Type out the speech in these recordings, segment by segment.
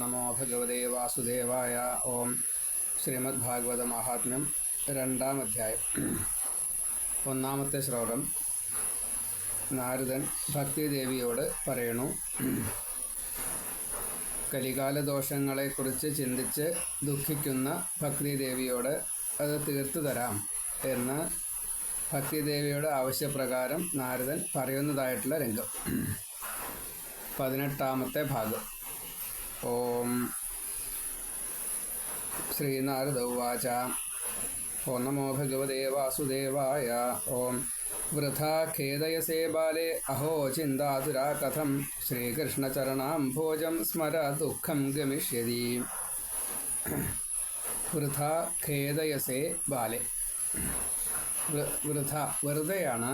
നമോ ഭഗവതേ വാസുദേവായ ഓം ശ്രീമദ് ഭാഗവത മഹാത്മ്യം രണ്ടാം അധ്യായം. ഒന്നാമത്തെ ശ്ലോകം. നാരദൻ ഭക്തിദേവിയോട് പറയണു കലികാലദോഷങ്ങളെക്കുറിച്ച് ചിന്തിച്ച് ദുഃഖിക്കുന്ന ഭക്തിദേവിയോട് അത് തീർത്തു തരാം എന്ന് ഭക്തിദേവിയുടെ ആവശ്യപ്രകാരം നാരദൻ പറയുന്നതായിട്ടുള്ള രംഗം. പതിനെട്ടാമത്തെ ഭാഗം. ഓം ശ്രീനാരദ ഉവാച ഓം നമോ ഭഗവതേ വാസുദേവായ. ഓം വൃഥാ ഖേദയസേ ബാലേ. അഹോ ചിന്താതുരാ കഥം ശ്രീകൃഷ്ണചരണാംഭോജം സ്മര ദുഃഖം ഗമിഷ്യതി. വൃഥാ ഖേദയസേ ബാലെ വൃഥ വെറുതെയാണ്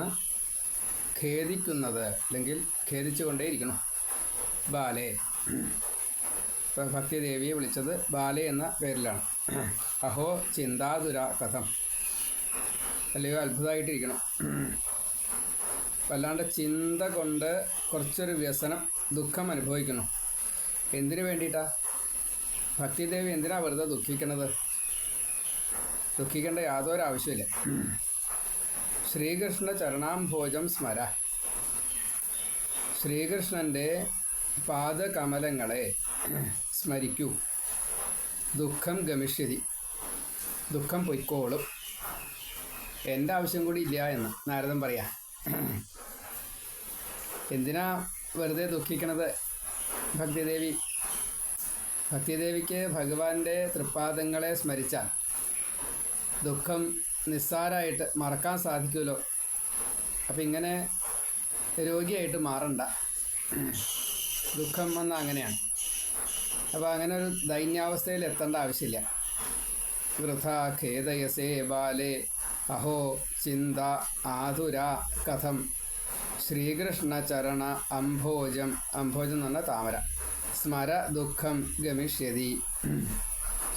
ഖേദിക്കുന്നത്. അല്ലെങ്കിൽ ഖേദിച്ചുകൊണ്ടേയിരിക്കണം ബാലെ. ഭക്തിദേവിയെ വിളിച്ചത് ബാല എന്ന പേരിലാണ്. അഹോ ചിന്താതുര കഥം. അല്ലയോ അത്ഭുതമായിട്ടിരിക്കണം. വല്ലാണ്ട് ചിന്ത കൊണ്ട് കുറച്ചൊരു വ്യസനം ദുഃഖം അനുഭവിക്കുന്നു. എന്തിനു വേണ്ടിയിട്ടാ? ഭക്തിദേവി എന്തിനാ വെറുതെ ദുഃഖിക്കണത്? ദുഃഖിക്കേണ്ട യാതൊരു ആവശ്യമില്ല ശ്രീകൃഷ്ണ ചരണാംഭോജം സ്മര. ശ്രീകൃഷ്ണന്റെ പാദകമലങ്ങളെ സ്മരിക്കൂ. ദുഃഖം ഗമിഷ്യതി ദുഃഖം പൊയ്ക്കോളും. എന്റെ ആവശ്യം കൂടി ഇല്ല എന്ന് നാരദൻ പറയാ. എന്തിനാ വെറുതെ ദുഃഖിക്കണത്? ഭക്തിദേവി ഭക്തിദേവിക്ക് ഭഗവാന്റെ തൃപ്പാദങ്ങളെ സ്മരിച്ചാൽ ദുഃഖം നിസ്സാരമായിട്ട് മറക്കാൻ സാധിക്കുമല്ലോ. അപ്പം ഇങ്ങനെ രോഗിയായിട്ട് മാറണ്ട. ദുഃഖം വന്ന അങ്ങനെയാണ്. അപ്പോൾ അങ്ങനെ ഒരു ദൈന്യാവസ്ഥയിൽ എത്തേണ്ട ആവശ്യമില്ല. വൃഥ ഖേദയസേ ബാലെ അഹോ ചിന്ത ആതുര കഥം ശ്രീകൃഷ്ണ ചരണ അംഭോജം അംഭോജം എന്ന് പറഞ്ഞാൽ താമര സ്മര ദുഃഖം ഗമിഷ്യതി.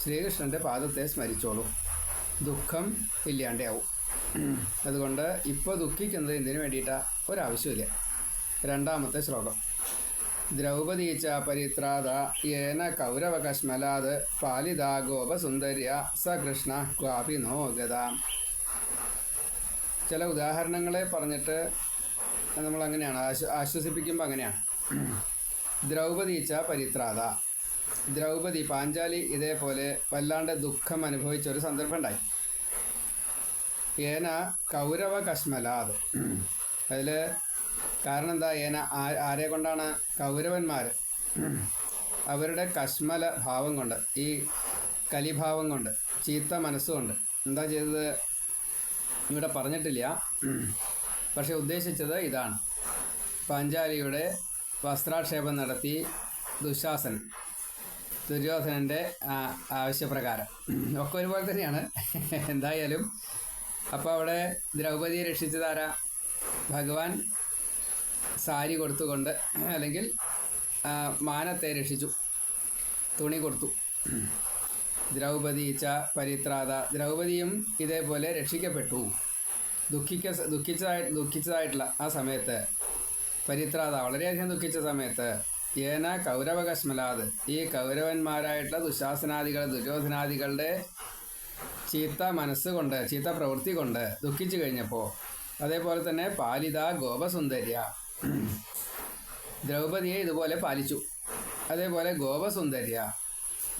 ശ്രീകൃഷ്ണന്റെ പാദത്തെ സ്മരിച്ചോളൂ. ദുഃഖം ഇല്ലാണ്ടാവും. അതുകൊണ്ട് ഇപ്പോൾ ദുഃഖിക്കുന്നത് എന്തിനു വേണ്ടിയിട്ടാണ് ഒരാവശ്യമില്ല രണ്ടാമത്തെ ശ്ലോകം. ദ്രൗപദീ ച പരിത്രാത യേന കൗരവകശ്മലാത് പാലിത ഗോപസുന്ദര്യ സ കൃഷ്ണ ക്വാപി നോ ചില ഉദാഹരണങ്ങളെ പറഞ്ഞിട്ട് നമ്മൾ അങ്ങനെയാണ് ആശ്വ ആശ്വസിപ്പിക്കുമ്പോൾ അങ്ങനെയാണ്. ദ്രൗപദീച്ച പരിത്രാത ദ്രൗപദി പാഞ്ചാലി ഇതേപോലെ വല്ലാണ്ട് ദുഃഖം അനുഭവിച്ച ഒരു സന്ദർഭം ഉണ്ടായി. ഏന കൗരവ കശ്മലാത് അതിൽ കാരണം എന്താ ഏന ആരെ കൊണ്ടാണ് കൗരവന്മാർ അവരുടെ കശ്മല ഭാവം കൊണ്ട് ഈ കലിഭാവം കൊണ്ട് ചീത്ത മനസ്സുകൊണ്ട് എന്താ ചെയ്തത്? ഇവിടെ പറഞ്ഞിട്ടില്ല. പക്ഷെ ഉദ്ദേശിച്ചത് ഇതാണ്. പാഞ്ചാലിയുടെ വസ്ത്രാക്ഷേപം നടത്തി ദുശാസൻ ദുര്യോധനന്റെ ആവശ്യപ്രകാരം. ഒക്കെ ഒരുപോലെ തന്നെയാണ്. എന്തായാലും അപ്പോൾ അവിടെ ദ്രൗപതിയെ രക്ഷിച്ചതാരാ ഭഗവാൻ സാരി കൊടുത്തുകൊണ്ട് അല്ലെങ്കിൽ മാനത്തെ രക്ഷിച്ചു. തുണി കൊടുത്തു. ദ്രൗപദി ച പരിത്രാത. ദ്രൗപദിയും ഇതേപോലെ രക്ഷിക്കപ്പെട്ടു. ദുഃഖിക്ക ദുഃഖിച്ചതായി ദുഃഖിച്ചതായിട്ടുള്ള ആ സമയത്ത് പരിത്രാത വളരെയധികം ദുഃഖിച്ച സമയത്ത് ഏന കൗരവകശ്മലാത് ഈ കൗരവന്മാരായിട്ടുള്ള ദുശാസനാദികൾ ദുര്യോധനാദികളുടെ ചീത്ത മനസ്സുകൊണ്ട് ചീത്ത പ്രവൃത്തി കൊണ്ട് ദുഃഖിച്ചു കഴിഞ്ഞപ്പോൾ അതേപോലെ തന്നെ പാലിത ഗോപസുന്ദര്യ ദ്രൗപദിയെ ഇതുപോലെ പാലിച്ചു. അതേപോലെ ഗോപസുന്ദര്യ.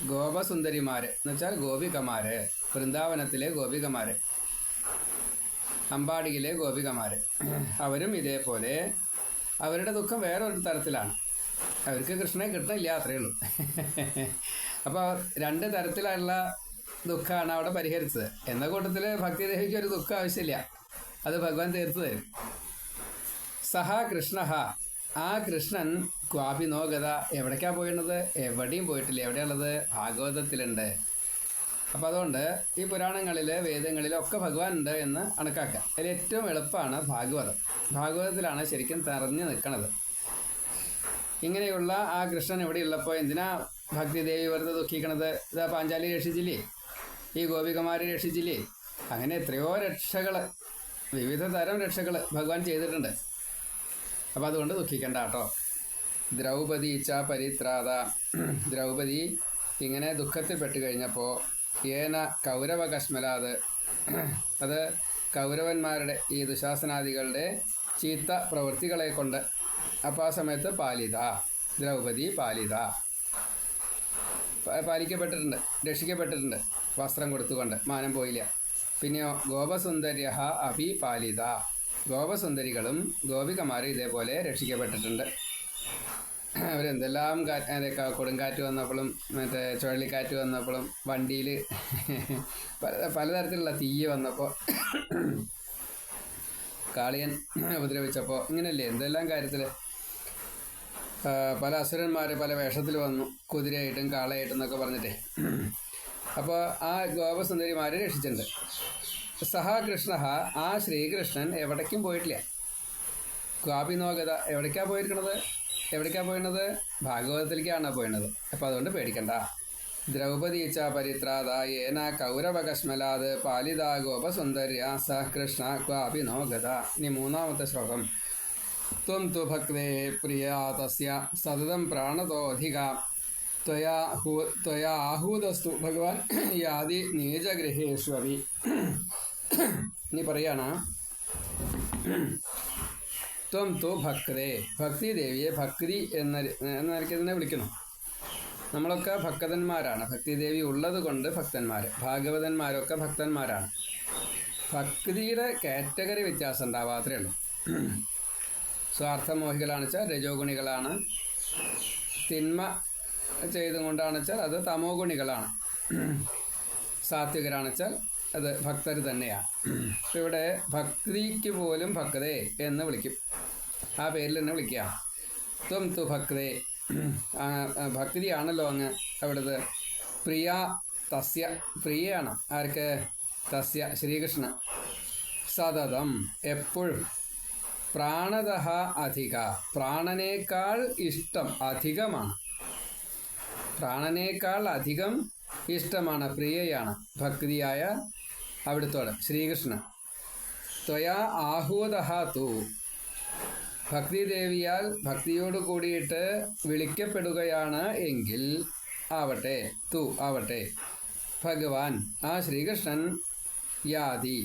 ഗോപസുന്ദരിമാര് എന്ന് വെച്ചാൽ ഗോപികമാര് വൃന്ദാവനത്തിലെ ഗോപികമാര് അമ്പാടിയിലെ ഗോപികമാര്. അവരും ഇതേപോലെ അവരുടെ ദുഃഖം വേറൊരു തരത്തിലാണ്. അവർക്ക് കൃഷ്ണനെ കിട്ടണില്ല അത്രയേ ഉള്ളൂ. അപ്പോൾ രണ്ട് തരത്തിലുള്ള ദുഃഖമാണ് അവിടെ പരിഹരിച്ചത്. എന്ന കൂട്ടത്തിൽ ഭക്തിദേഹിക്ക് ഒരു ദുഃഖം ആവശ്യമില്ല. അത് ഭഗവാൻ തീർത്തു തരും. സഹ കൃഷ്ണ ആ കൃഷ്ണൻ ക്വാപി നോഗത എവിടേക്കാ പോയിരുന്നത് എവിടെയും പോയിട്ടില്ല. എവിടെയുള്ളത് ഭാഗവതത്തിലുണ്ട്. അപ്പം അതുകൊണ്ട് ഈ പുരാണങ്ങളിൽ വേദങ്ങളിലും ഒക്കെ ഭഗവാൻ ഉണ്ട് എന്ന് കണക്കാക്കാം. അതിൽ ഏറ്റവും എളുപ്പമാണ് ഭാഗവതം. ഭാഗവതത്തിലാണ് ശരിക്കും തെറഞ്ഞു നിൽക്കുന്നത് ഇങ്ങനെയുള്ള ആ കൃഷ്ണൻ ഇവിടെ ഉള്ളപ്പോൾ എന്തിനാ ഭക്തിദേവി വെറുതെ ദുഃഖിക്കണത്? ഇതാ പാഞ്ചാലി രക്ഷിച്ചില്ലേ? ഈ ഗോപികമാരെ രക്ഷിച്ചില്ലേ? അങ്ങനെ എത്രയോ രക്ഷകൾ വിവിധ തരം രക്ഷകൾ ഭഗവാൻ ചെയ്തിട്ടുണ്ട്. അപ്പോൾ അതുകൊണ്ട് ദുഃഖിക്കണ്ട കേട്ടോ. ദ്രൗപദി ഇച്ച പരിത്രാത. ദ്രൗപദി ഇങ്ങനെ ദുഃഖത്തിൽ പെട്ട് കഴിഞ്ഞപ്പോൾ ഏന കൗരവ കശ്മലാത് അത് കൗരവന്മാരുടെ ഈ ദുശാസനാദികളുടെ ചീത്ത പ്രവൃത്തികളെ കൊണ്ട് അപ്പോൾ ആ സമയത്ത് പാലിത. ദ്രൗപദി പാലിത. പാലിക്കപ്പെട്ടിട്ടുണ്ട് രക്ഷിക്കപ്പെട്ടിട്ടുണ്ട് വസ്ത്രം കൊടുത്തുകൊണ്ട് മാനം പോയില്ല. പിന്നെയോ ഗോപസുന്ദര്യ അഭി പാലിത ഗോപസുന്ദരികളും ഗോപികമാരും ഇതേപോലെ രക്ഷിക്കപ്പെട്ടിട്ടുണ്ട്. അവരെന്തെല്ലാം കാറ്റ് കൊടുങ്കാറ്റ് വന്നപ്പോഴും മറ്റേ ചുഴലിക്കാറ്റ് വന്നപ്പോഴും വണ്ടിയിൽ പല പലതരത്തിലുള്ള തീയ് വന്നപ്പോൾ കാളിയൻ ഉപദ്രവിച്ചപ്പോൾ ഇങ്ങനെയല്ലേ എന്തെല്ലാം കാര്യത്തിൽ പല അസുരന്മാർ പല വേഷത്തിൽ വന്നു കുതിരയായിട്ടും കാളയായിട്ടും എന്നൊക്കെ പറഞ്ഞിട്ടേ. അപ്പോൾ ആ ഗോപസുന്ദരിമാരെ രക്ഷിച്ചിട്ടുണ്ട്. സഹ കൃഷ്ണ ആ ശ്രീകൃഷ്ണൻ എവിടേക്കും പോയിട്ടില്ല. ഗാപിനോഗത എവിടേക്കാണ് പോയിരിക്കണത്? എവിടേക്കാണ് പോയിണത്? ഭാഗവതത്തിലേക്കാണ് പോയിണത്. അപ്പോൾ അതുകൊണ്ട് പേടിക്കണ്ട. ദ്രൗപദി ച പരിത്രാത ഏന കൗരവകശ്മലാത് പാലിതാ ഗോപസുന്ദര്യ സ കൃഷ്ണ ക്വാപിനോഗത ഇനി മൂന്നാമത്തെ ശ്ലോകം. ത്വം തു ഭക്തേ പ്രിയ തസ്യ സതതം പ്രാണതോധിക. ത്വയാ ത്വയാഹൂതസ്തു ഭഗവാൻ യാതി നീചഗൃഹേഷ്വപി ഇനി പറയാണ്. ത്വം തു ഭക്തേ. ഭക്തി ദേവിയെ ഭക്തി എന്ന എന്ന നിലയ്ക്ക് വിളിക്കുന്നു. നമ്മളൊക്കെ ഭക്തന്മാരാണ്. ഭക്തിദേവി ഉള്ളത് കൊണ്ട് ഭക്തന്മാർ ഭാഗവതന്മാരൊക്കെ ഭക്തന്മാരാണ്. ഭക്തിയുടെ കാറ്റഗറി വ്യത്യാസം ഉണ്ടാവാത്രേ ഉള്ളൂ. സ്വാർത്ഥമോഹികളാണ് വെച്ചാൽ രജോ ഗുണികളാണ് തിന്മ ചെയ്തുകൊണ്ടാണ് വെച്ചാൽ അത് തമോ ഗുണികളാണ് വെച്ചാൽ അത് ഭക്തർ തന്നെയാണ് ഇവിടെ ഭക്തിക്ക് പോലും ഭക്തേ എന്ന് വിളിക്കും. ആ പേരിൽ തന്നെ വിളിക്കുക. ത്വം തു ഭക്തേ. ഭക്തിയാണല്ലോ അങ്ങ് അവിടുത്തെ. പ്രിയ തസ്യ. പ്രിയയാണ്. ആർക്ക്? തസ്യ. ശ്രീകൃഷ്ണ സതതം എപ്പോഴും. പ്രാണത അധിക. പ്രാണനേക്കാൾ ഇഷ്ടം അധികമാണ്. പ്രാണനേക്കാൾ അധികം ഇഷ്ടമാണ് പ്രിയയാണ്. ഭക്തിയായ അവിടുത്തോട് ശ്രീകൃഷ്ണ. ത്വയാ ആഹൂതഹ തു ഭക്തിദേവിയാൽ ഭക്തിയോട് കൂടിയിട്ട് വിളിക്കപ്പെടുകയാണ് എങ്കിൽ ആവട്ടെ തു ആവട്ടെ. ഭഗവാൻ ആ ശ്രീകൃഷ്ണൻ യാതി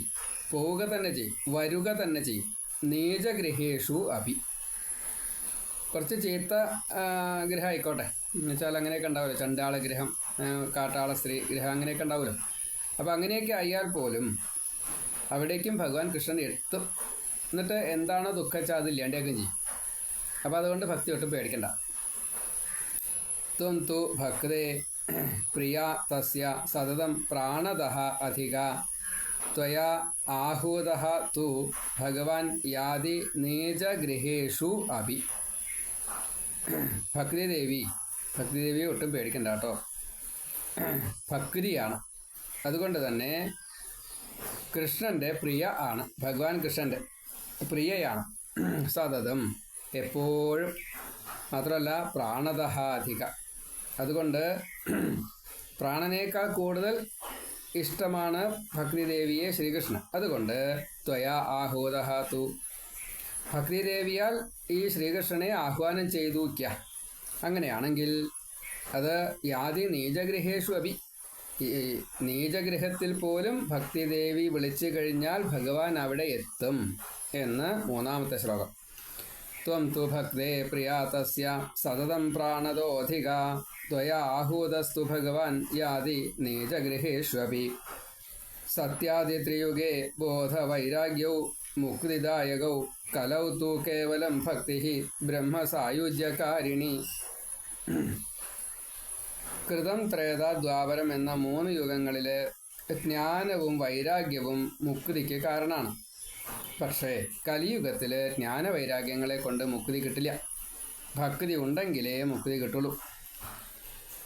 പോവുക തന്നെ ചെയ്യും വരുക തന്നെ ചെയ്യും നീചഗൃഹേഷു അഭി. കുറച്ച് ചീത്ത ഗ്രഹം ആയിക്കോട്ടെ. എന്നുവെച്ചാൽ അങ്ങനെയൊക്കെ ഉണ്ടാവുമല്ലോ. ചണ്ടാള ഗ്രഹം കാട്ടാള സ്ത്രീ ഗ്രഹം അങ്ങനെയൊക്കെ ഉണ്ടാവുമല്ലോ. അപ്പോൾ അങ്ങനെയൊക്കെ ആയാൽ പോലും അവിടേക്കും ഭഗവാൻ കൃഷ്ണൻ എത്തും എന്നിട്ട് എന്താണോ ദുഃഖിച്ചാൽ അത് ഇല്ലാണ്ടാക്കും ചെയ്യും. അപ്പോൾ അതുകൊണ്ട് ഭക്തി ഒട്ടും പേടിക്കണ്ട. ത്വം തു ഭക്തേ പ്രിയ തസ്യ സതതം പ്രാണത അധിക. ത്വയാ ആഹൂത തു ഭഗവാൻ യാതി നീചഗൃഹേഷു അഭി. ഭക്തിദേവി ഭക്തിദേവി ഒട്ടും പേടിക്കണ്ട കേട്ടോ. ഭക്തിയാണ്. അതുകൊണ്ട് തന്നെ കൃഷ്ണന്റെ പ്രിയ ആണ്. ഭഗവാൻ കൃഷ്ണന്റെ പ്രിയയാണ്. സതതം എപ്പോഴും മാത്രമല്ല പ്രാണതഹാധിക അതുകൊണ്ട് പ്രാണനേക്കാൾ കൂടുതൽ ഇഷ്ടമാണ് ഭക്തിദേവിയെ ശ്രീകൃഷ്ണൻ. അതുകൊണ്ട് ത്വയാ ആഹൂതഹ തു. ഭക്തിദേവിയാൽ ഈ ശ്രീകൃഷ്ണനെ ആഹ്വാനം ചെയ്തു അങ്ങനെയാണെങ്കിൽ അത് യാതി നീചഗൃഹേഷു അഭി. ഈ നീചഗൃഹത്തിൽ പോലും ഭക്തിദേവി വിളിച്ചു കഴിഞ്ഞാൽ ഭഗവാൻ അവിടെ എത്തും എന്ന് മൂന്നാമത്തെ ശ്ലോകം. ത്വം തു ഭക്തേ പ്രിയാ തസ്യ സതതം പ്രാണതോധിക ത്വയാ ആഹൂതസ്തു ഭഗവാൻ യാതി നീചഗൃഹേഷ്വപി. സത്യാദിത്രിയുഗേ ബോധവൈരാഗ്യൗ മുക്തിദായകൗ കലൗ തു കേവലം ഭക്തി ബ്രഹ്മസായുജ്യകാരിണി. കൃതം ത്രേത ദ്വാപരം എന്ന മൂന്ന് യുഗങ്ങളിലെ ജ്ഞാനവും വൈരാഗ്യവും മുക്തിക്ക് കാരണമാണ് പക്ഷേ കലിയുഗത്തിൽ ജ്ഞാനവൈരാഗ്യങ്ങളെ കൊണ്ട് മുക്തി കിട്ടില്ല. ഭക്തി ഉണ്ടെങ്കിലേ മുക്തി കിട്ടുള്ളൂ.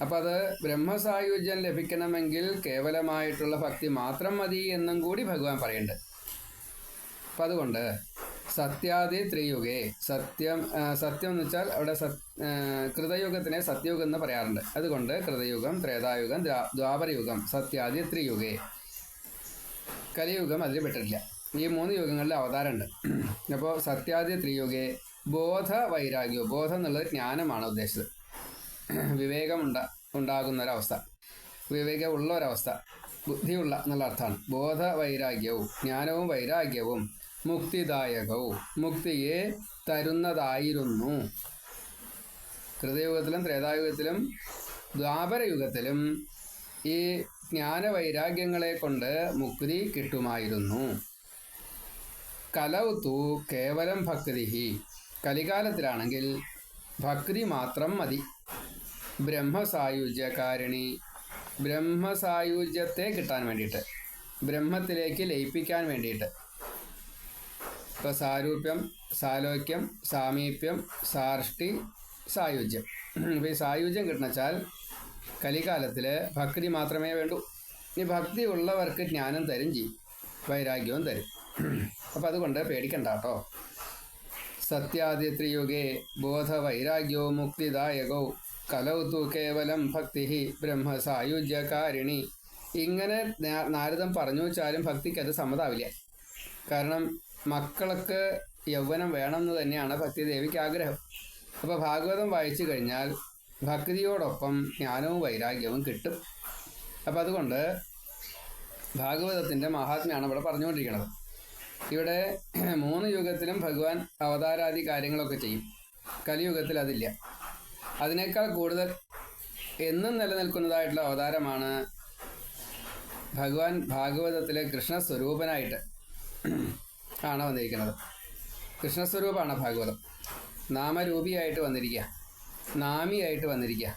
അപ്പം അത് ബ്രഹ്മസായുജ്യം ലഭിക്കണമെങ്കിൽ കേവലമായിട്ടുള്ള ഭക്തി മാത്രം മതി എന്നും കൂടി ഭഗവാൻ പറയുന്നുണ്ട് അപ്പം അതുകൊണ്ട് സത്യാദി ത്രിയുഗേ. സത്യം സത്യം എന്ന് വെച്ചാൽ അവിടെ കൃതയുഗത്തിനെ സത്യയുഗം എന്ന് പറയാറുണ്ട്. അതുകൊണ്ട് കൃതയുഗം ത്രേതായുഗം ദ്വാപരയുഗം സത്യാദി ത്രിയുഗേ. കലിയുഗം അതിൽ പെട്ടിട്ടില്ല. ഈ മൂന്ന് യുഗങ്ങളിൽ അവതാരമുണ്ട്. അപ്പോൾ സത്യാദി ത്രിയുഗേ ബോധ വൈരാഗ്യവും ബോധം എന്നുള്ളത് ജ്ഞാനമാണ് ഉദ്ദേശിച്ചത്. വിവേകമുണ്ട ഉണ്ടാകുന്ന ഒരവസ്ഥ വിവേകമുള്ള ഒരവസ്ഥ ബുദ്ധിയുള്ള എന്നുള്ള അർത്ഥമാണ്. ബോധ വൈരാഗ്യവും ജ്ഞാനവും വൈരാഗ്യവും മുക്തിദായകവും മുക്തിയെ തരുന്നതായിരുന്നു. കൃതയുഗത്തിലും ത്രേതായുഗത്തിലും ദ്വാപരയുഗത്തിലും ഈ ജ്ഞാനവൈരാഗ്യങ്ങളെ കൊണ്ട് മുക്തി കിട്ടുമായിരുന്നു. കലൗത്തു കേവലം ഭക്തിഹി. കലികാലത്തിലാണെങ്കിൽ ഭക്തി മാത്രം മതി. ബ്രഹ്മസായുജ്യകാരിണി. ബ്രഹ്മസായുജ്യത്തെ കിട്ടാൻ വേണ്ടിയിട്ട്. ബ്രഹ്മത്തിലേക്ക് ലയിപ്പിക്കാൻ വേണ്ടിയിട്ട്. ഇപ്പോൾ സാരൂപ്യം സാലോക്യം സാമീപ്യം സാർഷ്ടി സായുജ്യം. അപ്പോൾ ഈ സായുജ്യം കിട്ടണച്ചാൽ കലികാലത്തിൽ ഭക്തി മാത്രമേ വേണ്ടൂ. ഇനി ഭക്തി ഉള്ളവർക്ക് ജ്ഞാനം തരും ചെയ്യും. വൈരാഗ്യവും തരും. അപ്പം അതുകൊണ്ട് പേടിക്കണ്ട കേട്ടോ സത്യാദിത്രിയുഗേ ബോധവൈരാഗ്യോ മുക്തിദായകോ. കലൗതു കേവലം ഭക്തി ബ്രഹ്മസായുജ്യകാരിണി. ഇങ്ങനെ നാരദം പറഞ്ഞു വെച്ചാലും ഭക്തിക്ക് അത് സമ്മതാവില്ല. കാരണം മക്കൾക്ക് യൗവനം വേണമെന്ന് തന്നെയാണ് ഭക്തിദേവിക്ക് ആഗ്രഹം. അപ്പോൾ ഭാഗവതം വായിച്ചു കഴിഞ്ഞാൽ ഭക്തിയോടൊപ്പം ജ്ഞാനവും വൈരാഗ്യവും കിട്ടും. അപ്പം അതുകൊണ്ട് ഭാഗവതത്തിന്റെ മഹാത്മ്യമാണ് ഇവിടെ പറഞ്ഞുകൊണ്ടിരിക്കുന്നത് ഇവിടെ മൂന്ന് യുഗത്തിലും ഭഗവാൻ അവതാരാദി കാര്യങ്ങളൊക്കെ ചെയ്യും. കലിയുഗത്തിൽ അതില്ല. അതിനേക്കാൾ കൂടുതൽ എന്നും നിലനിൽക്കുന്നതായിട്ടുള്ള അവതാരമാണ് ഭഗവാൻ ഭാഗവതത്തിലെ കൃഷ്ണസ്വരൂപനായിട്ട്. ആണ് വന്നിരിക്കുന്നത്. കൃഷ്ണസ്വരൂപമാണ് ഭാഗവതം. നാമരൂപിയായിട്ട് വന്നിരിക്കുക. നാമിയായിട്ട് വന്നിരിക്കുക.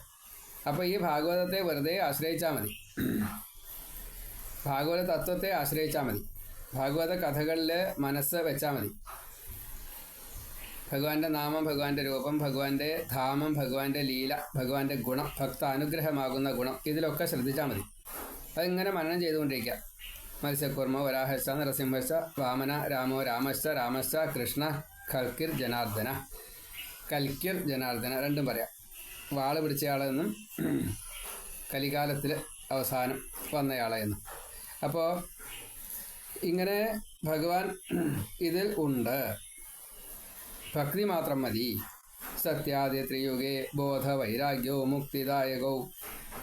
അപ്പോൾ ഈ ഭാഗവതത്തെ വെറുതെ ആശ്രയിച്ചാൽ മതി. ഭാഗവത തത്വത്തെ ആശ്രയിച്ചാൽ മതി. ഭാഗവത കഥകളിൽ മനസ്സ് വെച്ചാൽ മതി. ഭഗവാന്റെ നാമം ഭഗവാന്റെ രൂപം ഭഗവാന്റെ ധാമം ഭഗവാന്റെ ലീല ഭഗവാന്റെ ഗുണം ഭക്ത അനുഗ്രഹമാകുന്ന ഗുണം ഇതിലൊക്കെ ശ്രദ്ധിച്ചാൽ മതി. അതിങ്ങനെ മനനം ചെയ്തുകൊണ്ടിരിക്കുക. മത്സ്യക്കൂർമ്മ വരാഹസ നരസിംഹസ വാമന രാമോ രാമസ രാമസ കൃഷ്ണ കൽക്കിർ ജനാർദ്ദന. കൽക്കിർ ജനാർദ്ദന രണ്ടും പറയാം. വാൾ പിടിച്ചയാളെന്നും കലികാലത്തിൽ അവസാനം വന്നയാളെന്നും. അപ്പോൾ ഇങ്ങനെ ഭഗവാൻ ഇതിൽ ഉണ്ട്. ഭക്തി മാത്രം മതി. സത്യാദി ത്രിയുഗേ ബോധ വൈരാഗ്യോ മുക്തിദായകോ.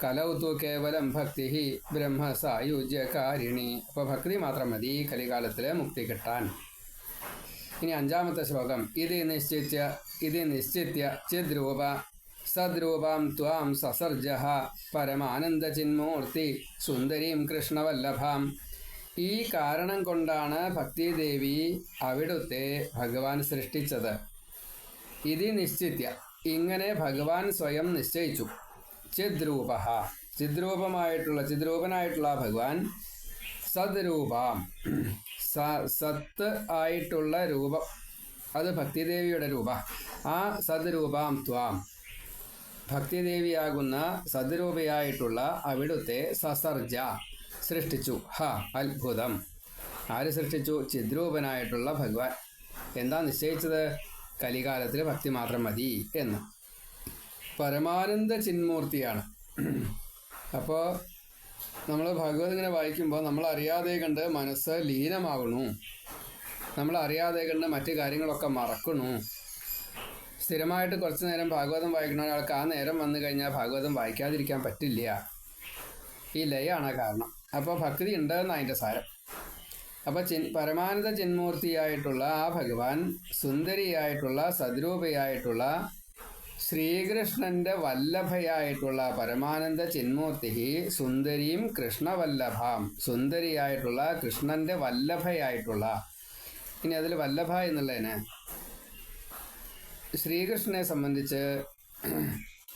കലൗതു കേവലം ഭക്തി ബ്രഹ്മ സായുജ്യകാരിണി അപ്പോൾ ഭക്തി മാത്രം മതി കലികാലത്തിൽ മുക്തി കിട്ടാൻ. ഇനി അഞ്ചാമത്തെ ശ്ലോകം. ഇത് നിശ്ചിത്യ ഇത് നിശ്ചിത്യ ചിദ്രൂപ സദ്രൂപാം ത്വാം സസർജ പരമാനന്ദചിന്മൂർത്തി സുന്ദരീം കൃഷ്ണവല്ലഭാം. ഈ കാരണം കൊണ്ടാണ് ഭക്തിദേവി അവിടുത്തെ ഭഗവാൻ സൃഷ്ടിച്ചത്. ഇത് നിശ്ചിത്യ. ഇങ്ങനെ ഭഗവാൻ സ്വയം നിശ്ചയിച്ചു. ചിദ്രൂപ ചിദ്രൂപമായിട്ടുള്ള ചിദ്രൂപനായിട്ടുള്ള ഭഗവാൻ സദ്രൂപം. സ- സത്ത് ആയിട്ടുള്ള രൂപം. അത് ഭക്തിദേവിയുടെ രൂപ. ആ സദ്രൂപാം ത്വാം. ഭക്തിദേവിയാകുന്ന സദ്രൂപയായിട്ടുള്ള അവിടുത്തെ സസർജ സൃഷ്ടിച്ചു. ഹ അത്ഭുതം. ആര് സൃഷ്ടിച്ചു? ചിദ്രൂപനായിട്ടുള്ള ഭഗവാൻ. എന്താ നിശ്ചയിച്ചത്? കലികാലത്തിൽ ഭക്തി മാത്രം മതി എന്ന്. പരമാനന്ദ ചിന്മൂർത്തിയാണ്. അപ്പോൾ നമ്മൾ ഭഗവത് ഇങ്ങനെ വായിക്കുമ്പോൾ നമ്മൾ അറിയാതെ കണ്ട് മനസ്സ് ലീനമാകണു നമ്മൾ അറിയാതെ കണ്ട് മറ്റു കാര്യങ്ങളൊക്കെ മറക്കണു സ്ഥിരമായിട്ട് കുറച്ച് നേരം ഭാഗവതം വായിക്കുന്ന ഒരാൾക്ക് ആ നേരം വന്നു കഴിഞ്ഞാൽ ഭാഗവതം വായിക്കാതിരിക്കാൻ പറ്റില്ല. ഈ ലയാണ് കാരണം. അപ്പോൾ ഭക്തി ഉണ്ടെന്നാണ് അതിന്റെ സാരം. അപ്പോൾ ചിൻ പരമാനന്ദ ചിന്മൂർത്തിയായിട്ടുള്ള ആ ഭഗവാൻ സുന്ദരിയായിട്ടുള്ള സദ്രൂപയായിട്ടുള്ള ശ്രീകൃഷ്ണന്റെ വല്ലഭയായിട്ടുള്ള പരമാനന്ദ ചിന്മൂർത്തി സുന്ദരിയും കൃഷ്ണവല്ലഭാം. സുന്ദരിയായിട്ടുള്ള കൃഷ്ണന്റെ വല്ലഭയായിട്ടുള്ള. ഇനി അതിൽ വല്ലഭ എന്നുള്ളതിന് ശ്രീകൃഷ്ണനെ സംബന്ധിച്ച്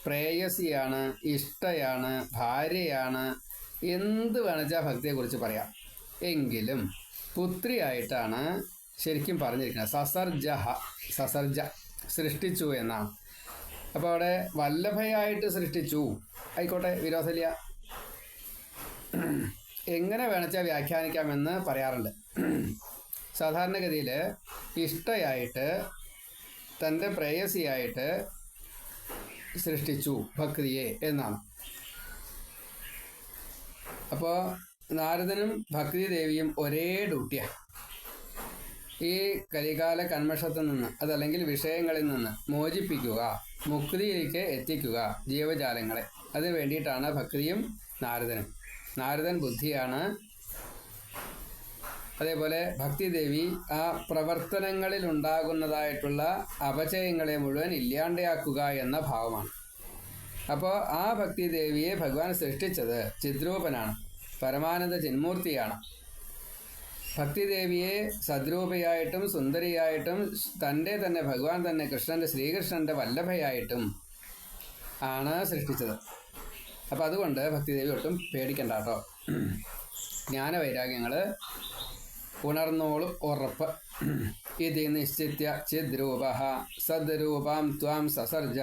പ്രേയസിയാണ് ഇഷ്ടയാണ് ഭാര്യയാണ് എന്ത് വേണച്ചാൽ ഭക്തിയെക്കുറിച്ച് പറയാം. എങ്കിലും പുത്രിയായിട്ടാണ് ശരിക്കും പറഞ്ഞിരിക്കുന്നത്. സസർജ സസർജ സൃഷ്ടിച്ചു എന്നാണ്. അപ്പോൾ അവിടെ വല്ലഭയായിട്ട് സൃഷ്ടിച്ചു. ആയിക്കോട്ടെ വിരോധലിയ. എങ്ങനെ വേണച്ചാൽ വ്യാഖ്യാനിക്കാമെന്ന് പറയാറുണ്ട്. സാധാരണഗതിയിൽ ഇഷ്ടയായിട്ട് തന്റെ പ്രേയസിയായിട്ട് സൃഷ്ടിച്ചു ഭക്തിയെ എന്നാണ്. അപ്പോൾ നാരദനും ഭക്തി ദേവിയും ഒരേ ഡ്യൂട്ടിയാണ് ഈ കലികാല കന്മഷത്തിൽ നിന്ന് അതല്ലെങ്കിൽ വിഷയങ്ങളിൽ നിന്ന് മോചിപ്പിക്കുക മുക്തിയിലേക്ക് എത്തിക്കുക ജീവജാലങ്ങളെ. അത് വേണ്ടിയിട്ടാണ് ഭക്തിയും നാരദനും. നാരദൻ ബുദ്ധിയാണ്. അതേപോലെ ഭക്തിദേവി ആ പ്രവർത്തനങ്ങളിൽ ഉണ്ടാകുന്നതായിട്ടുള്ള അപചയങ്ങളെ മുഴുവൻ ഇല്ലാണ്ടയാക്കുക എന്ന ഭാവമാണ്. അപ്പോൾ ആ ഭക്തിദേവിയെ ഭഗവാൻ സൃഷ്ടിച്ചത് ചിദ്രൂപനാണ്. പരമാനന്ദ ചിന്മൂർത്തിയാണ് ഭക്തിദേവിയെ സദ്രൂപയായിട്ടും സുന്ദരിയായിട്ടും തന്റെ തന്നെ ഭഗവാൻ തന്നെ കൃഷ്ണന്റെ ശ്രീകൃഷ്ണന്റെ വല്ലഭയായിട്ടും ആണ് സൃഷ്ടിച്ചത്. അപ്പം അതുകൊണ്ട് ഭക്തിദേവി ഒട്ടും പേടിക്കണ്ട കേട്ടോ. ജ്ഞാനവൈരാഗ്യങ്ങൾ ഉണർന്നോളും ഉറപ്പ്. ഇതി നിശ്ചിത്യ ചിദ്രൂപ സദ്രൂപാം ത്വാം സസർജ.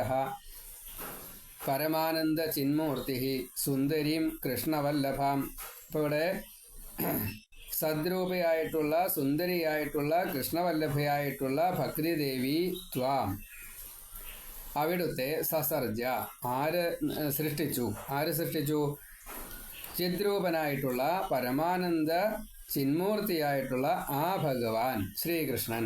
പരമാനന്ദ ചിന്മൂർത്തി സുന്ദരീം കൃഷ്ണവല്ലഭാം. ഇപ്പോൾ ഇവിടെ സദ്രൂപയായിട്ടുള്ള സുന്ദരിയായിട്ടുള്ള കൃഷ്ണവല്ലഭയായിട്ടുള്ള ഭക്തിദേവി ത്വാം. അവിടുത്തെ സസർജ ആര് സൃഷ്ടിച്ചു? ആര് സൃഷ്ടിച്ചു? ചിദ്രൂപനായിട്ടുള്ള പരമാനന്ദ ചിന്മൂർത്തിയായിട്ടുള്ള ആ ഭഗവാൻ ശ്രീകൃഷ്ണൻ.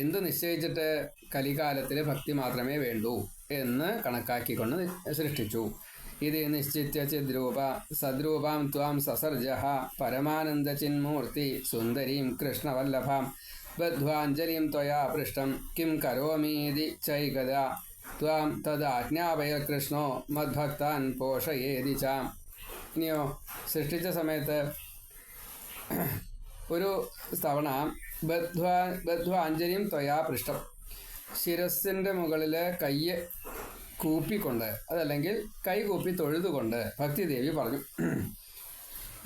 എന്തു നിശ്ചയിച്ചിട്ട് കലികാലത്തിൽ ഭക്തി മാത്രമേ വേണ്ടൂ എന്ന് കണക്കാക്കിക്കൊണ്ട് സൃഷ്ടിച്ചു. നിശ്ചിത്യ ചിദ്രൂപ സദ്രൂപം ത്വാം സസർജ പരമാനന്ദ ചിന്മൂർത്തി സുന്ദരീം കൃഷ്ണവല്ലഭാം ബദ്ധ്വാഞ്ജലിം ത്വയാ പൃഷ്ടം കിം കരോമീതി ചൈകത ത്വാം തദാജ്ഞാപയ കൃഷ്ണോ മദ്ഭക്താൻ പോഷയേതി ചാം. ഇനിയോ സൃഷ്ടിച്ച സമയത്ത് ഒരു തവണ ബദ്ധ്വാ ബദ്ധ്വാഞ്ജലിയും ത്വയാ പൃഷ്ടം ശിരസിന്റെ മുകളിൽ കയ്യ് കൂപ്പിക്കൊണ്ട് അതല്ലെങ്കിൽ കൈകൂപ്പി തൊഴുതുകൊണ്ട് ഭക്തിദേവി പറഞ്ഞു.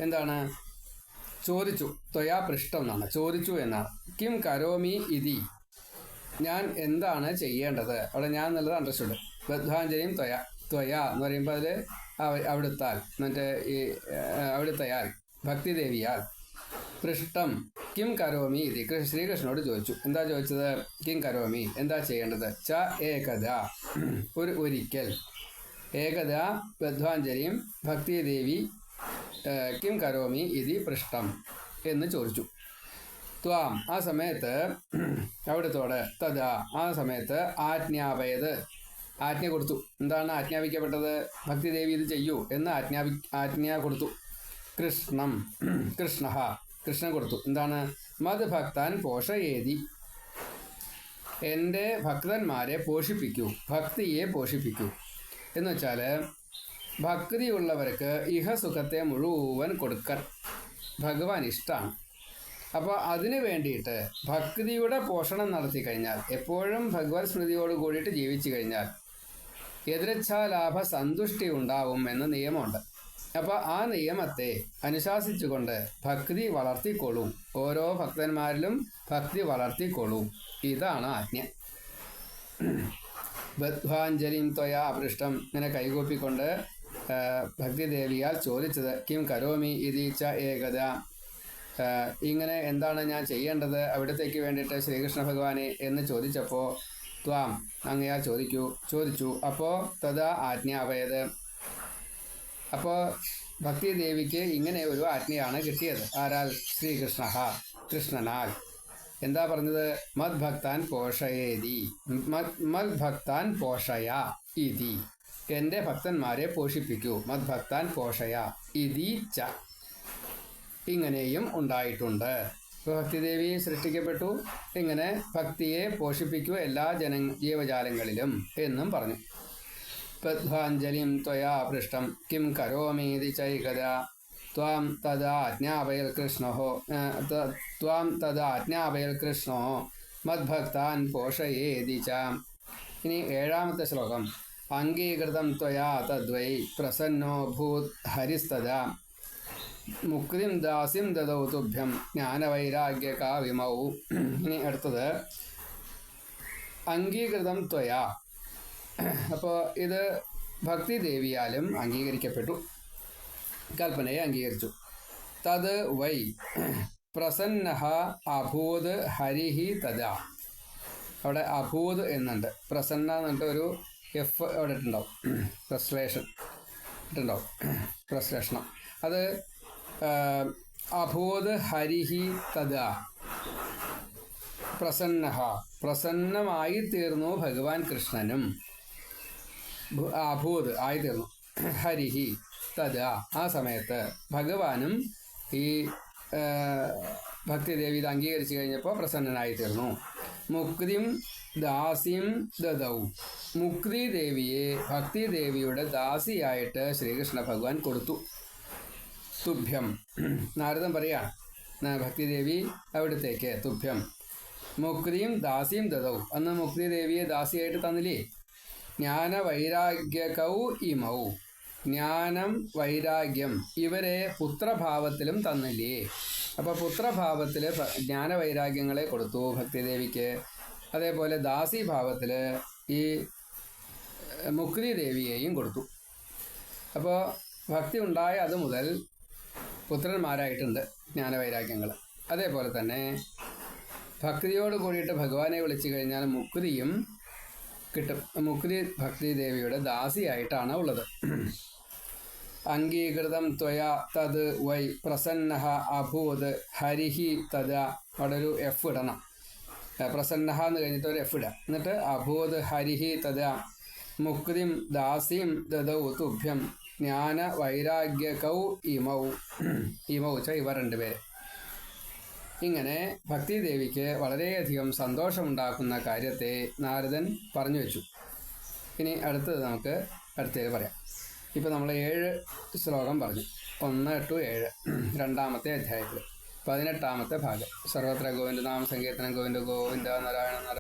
എന്താണ്? ചോദിച്ചു. ത്വയാ പൃഷ്ടം എന്നാണ്. ചോദിച്ചു എന്നാണ്. കിം കരോമി ഇതി. ഞാൻ എന്താണ് ചെയ്യേണ്ടത്? അവിടെ ഞാൻ എന്നുള്ളത് അണ്ടർസ്റ്റുഡ് ബദ്ധാഞ്ജലിയും ത്വയ. ത്വയ എന്ന് പറയുമ്പോൾ അതിൽ അവിടുത്താൽ മറ്റേ ഈ അവിടുത്തയാൽ ഭക്തിദേവിയാൽ. പൃഷ്ടം കിം കരോമി ഇത് ശ്രീകൃഷ്ണനോട് ചോദിച്ചു. എന്താ ചോദിച്ചത്? കിം കരോമി എന്താ ചെയ്യേണ്ടത്? ച ഏകത ഒരു ഒരിക്കൽ. ഏകത ബദ്ധാഞ്ജലിയും ഭക്തിദേവി കിം കരോമി ഇതി പൃഷ്ടം എന്ന് ചോദിച്ചു. ത്വാം ആ സമയത്ത് അവിടുത്തോടെ തഥാ ആ സമയത്ത് ആജ്ഞാപയത്. ആജ്ഞ കൊടുത്തു. എന്താണ് ആജ്ഞാപിക്കപ്പെട്ടത്? ഭക്തിദേവി ഇത് ചെയ്യൂ എന്ന് ആജ്ഞാപി ആജ്ഞ കൊടുത്തു. കൃഷ്ണം കൃഷ്ണ കൃഷ്ണൻ കൊടുത്തു. എന്താണ്? മത് ഭക്താൻ പോഷയേതി. എന്റെ ഭക്തന്മാരെ പോഷിപ്പിക്കൂ. ഭക്തിയെ പോഷിപ്പിക്കൂ. എന്ന് വെച്ചാൽ ഭക്തിയുള്ളവർക്ക് ഇഹസുഖത്തെ മുഴുവൻ കൊടുക്കാൻ. ഭഗവാൻ ഇഷ്ടമാണ് അപ്പോൾ അതിനു വേണ്ടിയിട്ട് ഭക്തിയുടെ പോഷണം നടത്തി കഴിഞ്ഞാൽ എപ്പോഴും ഭഗവത് സ്മൃതിയോട് കൂടിയിട്ട് ജീവിച്ചു കഴിഞ്ഞാൽ എതിരച്ഛാലാഭ സന്തുഷ്ടി ഉണ്ടാവും എന്ന നിയമമുണ്ട്. അപ്പോൾ ആ നിയമത്തെ അനുശാസിച്ചുകൊണ്ട് ഭക്തി വളർത്തിക്കൊള്ളും. ഓരോ ഭക്തന്മാരിലും ഭക്തി വളർത്തിക്കൊള്ളും. ഇതാണ് ആജ്ഞ. ബദ്ധാഞ്ജലിം ത്വയാ അപൃഷ്ടം ഇങ്ങനെ കൈകൂപ്പിക്കൊണ്ട് ഭക്തിദേവിയാൽ ചോദിച്ചത് കിം കരോമി ഇതീച്ച ഏകത ഇങ്ങനെ എന്താണ് ഞാൻ ചെയ്യേണ്ടത്? അവിടത്തേക്ക് വേണ്ടിയിട്ട് ശ്രീകൃഷ്ണ ഭഗവാനെ എന്ന് ചോദിച്ചപ്പോൾ ത്വാം അങ്ങയാൽ ചോദിക്കൂ ചോദിച്ചു. അപ്പോൾ തഥാ ആജ്ഞാപയത് അപ്പോൾ ഭക്തി ദേവിക്ക് ഇങ്ങനെ ഒരു ആജ്ഞയാണ് കിട്ടിയത്. ആരാൽ? ശ്രീകൃഷ്ണ കൃഷ്ണനാൽ. എന്താ പറഞ്ഞത്? മത് ഭക്താൻ പോഷയേതി മത് ഭക്താൻ പോഷയ ഇതി. എന്റെ ഭക്തന്മാരെ പോഷിപ്പിക്കൂ. മത് ഭക്താൻ പോഷയ ഇതി ച. ഇങ്ങനെയും ഉണ്ടായിട്ടുണ്ട്. ഭക്തിദേവി സൃഷ്ടിക്കപ്പെട്ടു. ഇങ്ങനെ ഭക്തിയെ പോഷിപ്പിക്കൂ എല്ലാ ജന ജീവജാലങ്ങളിലും എന്നും പറഞ്ഞു. ബദ്ധാഞ്ജലിം ത്വയാ പൃഷ്ടം കിം കരോമീതി ചൈകത ത്വാം തദാജ്ഞാപയൽ കൃഷ്ണോ ത്വാം തദാജ്ഞാപയൽ കൃഷ്ണോ മദ്ഭക്താൻ പോഷയേതി ച ഇനി ഏഴാമത്തെ ശ്ലോകം അംഗീകൃതം ത്വയാ തദ്വൈ പ്രസന്നോ ഭൂത് ഹരിസ്തദാ മുക്തിം ദാസ്യം ദദൗ തുഭ്യം ജ്ഞാനവൈരാഗ്യ കാവിമൗ ഇനി അടുത്തത് അംഗീകൃതം ത്വയാ അപ്പോൾ ഇത് ഭക്തി ദേവിയാലും അംഗീകരിക്കപ്പെട്ടു. കൽപ്പനയെ അംഗീകരിച്ചു. തത് വൈ പ്രസന്ന അഭൂത് ഹരിഹി തജ അവിടെ അഭൂത് എന്നുണ്ട്. പ്രസന്ന എന്നിട്ട് ഒരു എഫ് അവിടെ ഇട്ടുണ്ടാവും. പ്രസ്ലേഷൻ ഇട്ടുണ്ടാവും. പ്രശ്ലേഷണം. അത് അഭൂത് ഹരിഹി തദ. പ്രസന്ന. പ്രസന്നമായി തീർന്നു ഭഗവാൻ കൃഷ്ണനും. അഭൂത് ആയിത്തീർന്നു ഹരിഹി തത് ആ സമയത്ത് ഭഗവാനും ഈ ഭക്തിദേവി ഇത് അംഗീകരിച്ചു കഴിഞ്ഞപ്പോൾ പ്രസന്നനായി തീർന്നു മുക്തിം ദാസിയും ദദൗ. മുക്തി ദേവിയെ ഭക്തി ദേവിയുടെ ദാസിയായിട്ട് ശ്രീകൃഷ്ണ ഭഗവാൻ കൊടുത്തു. തുഭ്യം. നാരദം പറയാണ് ഭക്തിദേവി അവിടത്തേക്ക് തുഭ്യം. മുക്തിയും ദാസിയും ദദൗ. അന്ന് മുക്തി ദേവിയെ ദാസിയായിട്ട് തന്നില്ലേ? ജ്ഞാന വൈരാഗ്യകൗ ഇമൗ. ജ്ഞാനം വൈരാഗ്യം ഇവരെ പുത്രഭാവത്തിലും തന്നില്ലേ? അപ്പോൾ പുത്രഭാവത്തിൽ ജ്ഞാന വൈരാഗ്യങ്ങളെ കൊടുത്തു ഭക്തിദേവിക്ക്. അതേപോലെ ദാസി ദാസീഭാവത്തിൽ ഈ മുക്തി ദേവിയെയും കൊടുത്തു. അപ്പോൾ ഭക്തി ഉണ്ടായ അത് മുതൽ പുത്രന്മാരായിട്ടുണ്ട് ജ്ഞാനവൈരാഗ്യങ്ങൾ അതേപോലെ തന്നെ ഭക്തിയോട് കൂടിയിട്ട് ഭഗവാനെ വിളിച്ചു കഴിഞ്ഞാൽ മുക്തിയും കിട്ടും. മുക്തി ഭക്തി ദേവിയുടെ ദാസിയായിട്ടാണ് ഉള്ളത്. അംഗീകൃതം ത്വയാ തത് വൈ പ്രസന്ന അഭൂത് ഹരിഹി തദ. അവിടെ ഒരു എഫ് ഇടണം. പ്രസന്ന എന്ന് കഴിഞ്ഞിട്ട് ഒരു എഫ് ഇടുക. എന്നിട്ട് അഭൂത് ഹരിഹി തദ. മുക്തിം ദാസിം ദദൗ തുഭ്യം. ജ്ഞാന വൈരാഗ്യകൗ ഇമൗ. ഇമൗ ച ഇവ രണ്ടുപേര്. ഇങ്ങനെ ഭക്തി ഭക്തിദേവിക്ക് വളരെയധികം സന്തോഷമുണ്ടാക്കുന്ന കാര്യത്തെ നാരദൻ പറഞ്ഞു വെച്ചു. ഇനി അടുത്തത് നമുക്ക് അടുത്തത് പറയാം. ഇപ്പോൾ നമ്മൾ ഏഴ് ശ്ലോകം പറഞ്ഞു. ഒന്ന് ടു ഏഴ്. രണ്ടാമത്തെ അധ്യായത്തിൽ പതിനെട്ടാമത്തെ ഭാഗം. സർവത്ര ഗോവിന്ദ നാമ സങ്കീർത്തനം ഗോവിന്ദ ഗോവിന്ദ നാരായണ